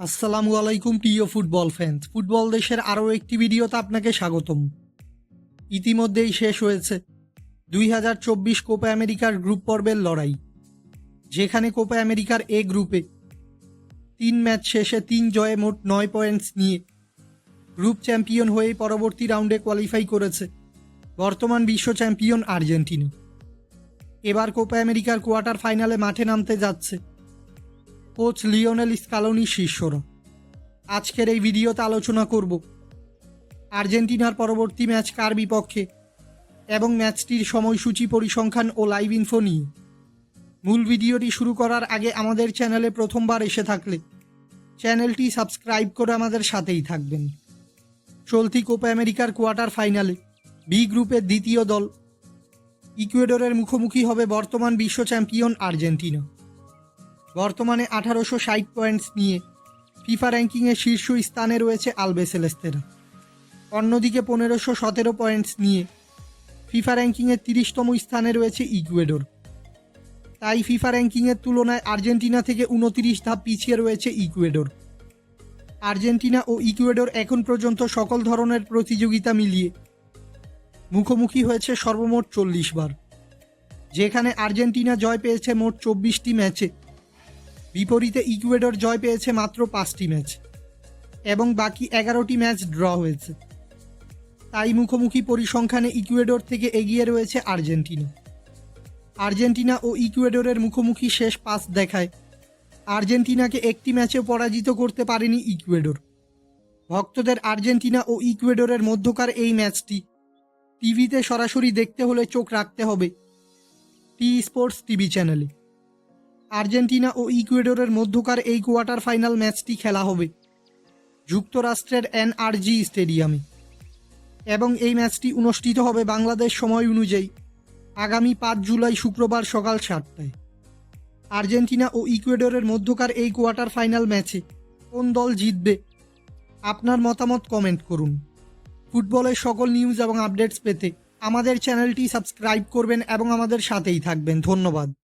আসসালামু আলাইকুম, প্রিয় ফুটবল ফ্যান্স। ফুটবল দেশের আরও একটি ভিডিওতে আপনাকে স্বাগতম। ইতিমধ্যেই শেষ হয়েছে দুই হাজার চব্বিশ কোপা আমেরিকার গ্রুপ পর্বের লড়াই, যেখানে কোপা আমেরিকার এ গ্রুপে তিন ম্যাচ শেষে তিন জয়ে মোট নয় পয়েন্টস নিয়ে গ্রুপ চ্যাম্পিয়ন হয়ে পরবর্তী রাউন্ডে কোয়ালিফাই করেছে বর্তমান বিশ্ব চ্যাম্পিয়ন আর্জেন্টিনা। এবার কোপা আমেরিকার কোয়ার্টার ফাইনালে মাঠে নামতে যাচ্ছে কোচ লিওনেল স্কালোনির শিষ্যরা। আজকের এই ভিডিওতে আলোচনা করব আর্জেন্টিনার পরবর্তী ম্যাচ কার বিপক্ষে এবং ম্যাচটির সময়সূচি পরিসংখ্যান ও লাইভ ইনফো নিয়ে। মূল ভিডিওটি শুরু করার আগে আমাদের চ্যানেলে প্রথমবার এসে থাকলে চ্যানেলটি সাবস্ক্রাইব করে আমাদের সাথেই থাকবেন। চলতি কোপা আমেরিকার কোয়ার্টার ফাইনালে বি গ্রুপের দ্বিতীয় দল ইকুয়েডরের মুখোমুখি হবে বর্তমান বিশ্ব চ্যাম্পিয়ন আর্জেন্টিনা। বর্তমানে আঠারোশো ষাট পয়েন্টস নিয়ে ফিফা র্যাঙ্কিংয়ে শীর্ষ স্থানে রয়েছে আলবেসেলেস্তেরা অন্যদিকে পনেরোশো সতেরো পয়েন্টস নিয়ে ফিফা র্যাঙ্কিংয়ের তিরিশতম স্থানে রয়েছে ইকুয়েডর তাই ফিফা র্যাঙ্কিংয়ের তুলনায় আর্জেন্টিনা থেকে উনতিরিশ ধাপ পিছিয়ে রয়েছে ইকুয়েডর আর্জেন্টিনা ও ইকুয়েডর এখন পর্যন্ত সকল ধরনের প্রতিযোগিতা মিলিয়ে মুখোমুখি হয়েছে সর্বমোট চল্লিশ বার। যেখানে আর্জেন্টিনা জয় পেয়েছে মোট চব্বিশটি ম্যাচে। বিপরীতে ইকুয়েডর জয় পেয়েছে মাত্র পাঁচটি ম্যাচ এবং বাকি এগারোটি ম্যাচ ড্র হয়েছে। তাই মুখোমুখি পরিসংখ্যানে ইকুয়েডর থেকে এগিয়ে রয়েছে আর্জেন্টিনা। আর্জেন্টিনা ও ইকুয়েডরের মুখোমুখি শেষ পাস দেখায়। আর্জেন্টিনাকে একটি ম্যাচেও পরাজিত করতে পারেনি ইকুয়েডর। ভক্তদের আর্জেন্টিনা ও ইকুয়েডরের মধ্যকার এই ম্যাচটি টিভিতে সরাসরি দেখতে হলে চোখ রাখতে হবে। টি স্পোর্টস টিভি চ্যানেলে। আর্জেন্টিনা ও ইকুয়েডরের মধ্যকার এই কোয়ার্টার ফাইনাল ম্যাচটি খেলা হবে যুক্তরাষ্ট্রের এনআরজি স্টেডিয়ামে। এবং এই ম্যাচটি অনুষ্ঠিত হবে বাংলাদেশ সময় অনুযায়ী আগামী পাঁচ জুলাই শুক্রবার সকাল সাতটায়। আর্জেন্টিনা ও ইকুয়েডরের মধ্যকার এই কোয়ার্টার ফাইনাল ম্যাচে কোন দল জিতবে আপনার মতামত কমেন্ট করুন। ফুটবলের সকল নিউজ এবং আপডেটস পেতে আমাদের চ্যানেলটি সাবস্ক্রাইব করবেন এবং আমাদের সাথেই থাকবেন। ধন্যবাদ।